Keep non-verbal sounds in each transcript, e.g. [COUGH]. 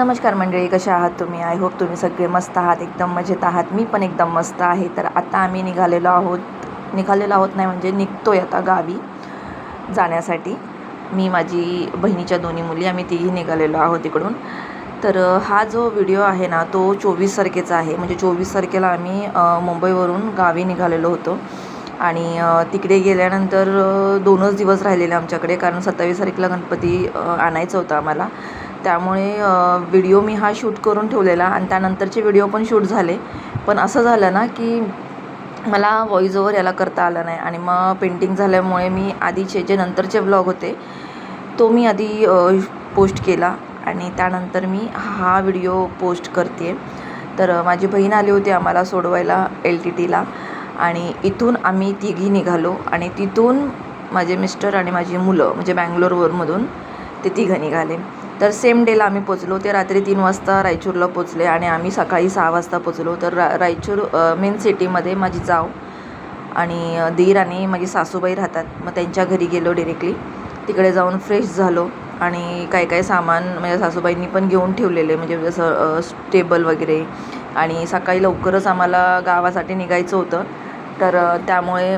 नमस्कार मंडळी कशा आहात तुम्ही? आय होप तुम्ही सगळे मस्त आहात एकदम मजेत आहात. मी पण एकदम मस्त आहे. तर आता आम्ही निघालेलो आहोत. निघालेलो आहोत नाही म्हणजे निघतोय आता गावी जाण्यासाठी. मी माझी बहिणीच्या दोन्ही मुली आम्ही तीही निघालेलो आहोत इकडून. तर हा जो व्हिडिओ आहे ना तो चोवीस तारखेचा आहे. म्हणजे चोवीस तारखेला आम्ही मुंबईवरून गावी निघालेलो होतो. आणि तिकडे गेल्यानंतर दोनच दिवस राहिलेले आमच्याकडे. कारण सत्तावीस तारखेला गणपती आणायचा आणायचं होतं आम्हाला. त्यामुळे व्हिडिओ मी हा शूट करून ठेवलेला आणि त्यानंतरचे व्हिडिओ पण शूट झाले. पण असं झालं ना की मला व्हॉईज ओव्हर याला करता आलं नाही आणि मग पेंटिंग झाल्यामुळे मी आधीचे जे नंतरचे व्लॉग होते तो मी आधी पोस्ट केला आणि त्यानंतर मी हा व्हिडिओ पोस्ट करते तर माझी बहीण आली होती आम्हाला सोडवायला एल टी टीला आणि इथून आम्ही तिघी निघालो आणि तिथून माझे मिस्टर आणि माझी मुलं म्हणजे बँगलोरवरमधून ते तिघं निघाले. तर सेम डेला आम्ही पोचलो. ते रात्री तीन वाजता रायचूरला पोचले आणि आम्ही सकाळी सहा वाजता पोचलो. तर रा रायचूर मेन सिटीमध्ये माझी जाव आणि धीर दीर आणि माझी सासूबाई राहतात. मग त्यांच्या घरी गेलो डिरेक्टली तिकडे जाऊन फ्रेश झालो आणि काय काय सामान माझ्या सासूबाईंनी पण घेऊन ठेवलेले. म्हणजे जसं टेबल वगैरे आणि सकाळी लवकरच आम्हाला गावासाठी निघायचं होतं. तर त्यामुळे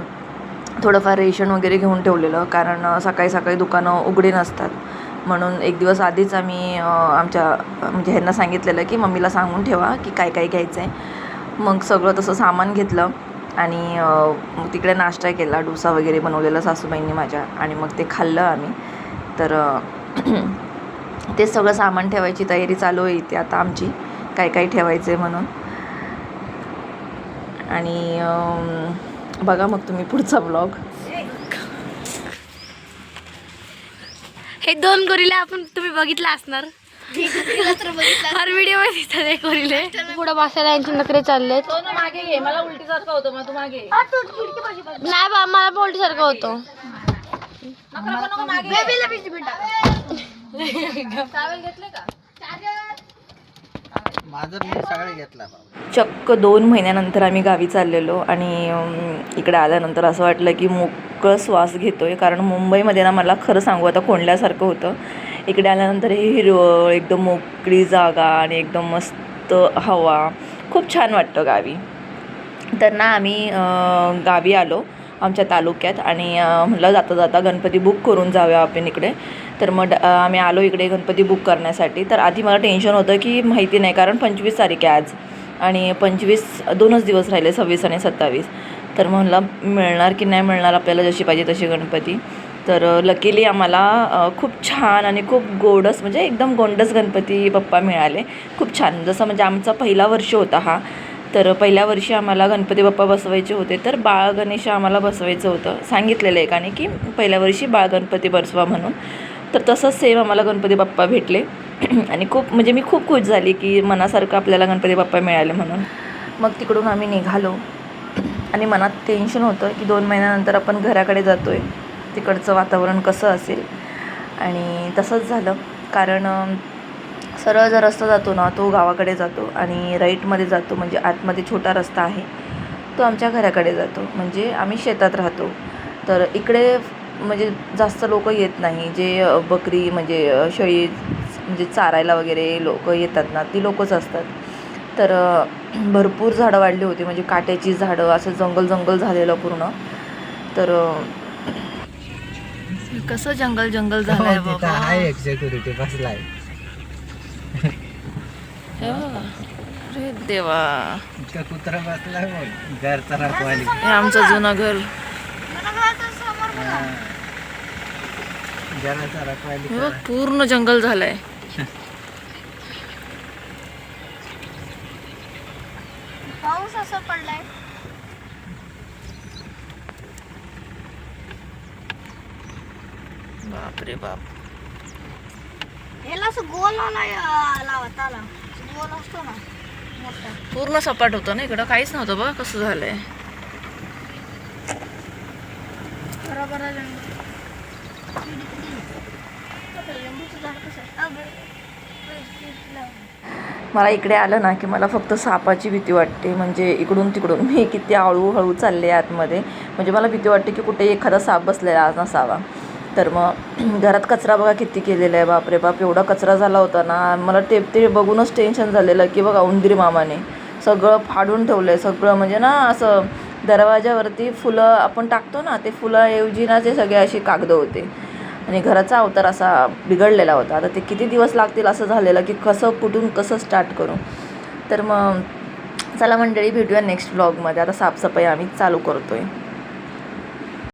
थोडंफार रेशन वगैरे घेऊन ठेवलेलं कारण सकाळी सकाळी दुकानं उघडे नसतात. म्हणून एक दिवस आधीच आम्ही आमच्या म्हणजे ह्यांना सांगितलेलं की मम्मीला सांगून ठेवा की काय काय घ्यायचं आहे मग सगळं तसं सामान घेतलं आणि मग तिकडे नाश्ता केला डोसा वगैरे बनवलेला सासूबाईंनी माझ्या आणि मग ते खाल्लं आम्ही. तर [CLEARS THROAT] ते सगळं सामान ठेवायची तयारी चालू आहे इथे आता आमची काय काय ठेवायचं आहे म्हणून. आणि बघा मग तुम्ही पुढचा ब्लॉग. हे दोन गोरीला आपण तुम्ही बघितलं असणार. हर व्हिडिओमध्ये दिसतात हे गोरीले. पुढे बसायला यांचे नखरे चाललेत. मागे घे. मला उलटी सारखं होतं मग तू मागे नाही बा मला पोल्टी सारखं होतो. [LAUGHS] माझं मी सगळे घेतला चक्क दोन महिन्यानंतर आम्ही गावी चाललेलो आणि इकडे आल्यानंतर असं वाटलं की मोकळं श्वास घेतो आहे कारण मुंबईमध्ये ना मला खरं सांगू आता कोंडल्यासारखं होतं. इकडे आल्यानंतर हे हिरवळ एकदम मोकळी जागा आणि एकदम मस्त हवा. खूप छान वाटतं गावी. तर ना आम्ही गावी आलो आमच्या तालुक्यात आणि म्हटलं जाता जाता गणपती बुक करून जाऊया आपण इकडे. तर मग ड- आम्ही आलो इकडे गणपती बुक करण्यासाठी. तर आधी मला टेन्शन होतं की माहिती नाही कारण पंचवीस तारीख आहे आज. आणि पंचवीस दोनच दिवस राहिले सव्वीस आणि सत्तावीस. तर म्हणलं मिळणार की नाही मिळणार आपल्याला जशी पाहिजे तशी गणपती. तर लकीली आम्हाला खूप छान आणि खूप गोडस म्हणजे एकदम गोंडस गणपती बाप्पा मिळाले. खूप छान जसं म्हणजे आमचा पहिला वर्ष होता हा. तर पहिल्या वर्षी आम्हाला गणपती बाप्पा बसवायचे होते. तर बाळ गणेश आम्हाला बसवायचं होतं. सांगितलेलं एकाने की पहिल्या वर्षी बाळ गणपती बसवा म्हणून. तर तसंच सेम आम्हाला गणपती बाप्पा भेटले. [CLEARS THROAT] आणि खूप म्हणजे मी खूप खुश झाली की मनासारखं आपल्याला गणपती बाप्पा मिळाले म्हणून. मग तिकडून आम्ही निघालो. आणि मनात टेन्शन होतं की दोन महिन्यानंतर आपण घराकडे जातो आहे तिकडचं वातावरण कसं असेल? आणि तसंच झालं. कारण सरळ जर रस्ता जातो ना तो गावाकडे जातो आणि राईटमध्ये जातो. म्हणजे आतमध्ये छोटा रस्ता आहे तो आमच्या घराकडे जातो. म्हणजे आम्ही शेतात राहतो. तर इकडे म्हणजे जास्त लोक येत नाही. जे बकरी म्हणजे शेळी म्हणजे चारायला वगैरे लोक येतात ना ती लोकच असतात. तर [CLEARS THROAT] भरपूर झाडं वाढली होती म्हणजे काट्याची झाडं असं जंगल जंगल झालेलं पूर्ण. तर कसं जंगल जंगल झालंय हो, बसलाय. देवा. कुत्रा बसलाय हे आमचं जुनं घर. घराचा रखवाली बघ पूर्ण जंगल झालंय. पाऊस असं पडलाय. बापरे बाप. याला असं गोल लावत आला. गोल असतो ना मोठा. पूर्ण सपाट होतं ना इकडं? काहीच नव्हतं बघ कसं झालंय. बरोबर लिंबूचं झाड कसं मला इकडे आलं ना की मला फक्त सापाची भीती वाटते. म्हणजे इकडून तिकडून मी किती हळूहळू चालले आतमध्ये. म्हणजे मला भीती वाटते की कुठे एखादा साप बसलेला नसावा. तर मग [CLEARS THROAT] घरात कचरा बघा किती केलेला आहे. बापरे बाप एवढा कचरा झाला होता ना. मला ते ते बघूनच टेन्शन झालेलं की बघा उंदीर मामाने. सगळं फाडून ठेवलं आहे सगळं म्हणजे ना असं दरवाजावरती फुलं आपण टाकतो ना ते फुलाऐवजी ना ते सगळे अशी कागदं होते. आणि घराचा अवतार असा बिघडलेला होता. आता ते किती दिवस लागतील असं झालेलं की कसं कुठून कसं स्टार्ट करू? तर मग चला मंडळी भेटूया नेक्स्ट ब्लॉगमध्ये आता साफसफाई आम्ही चालू करतो आहे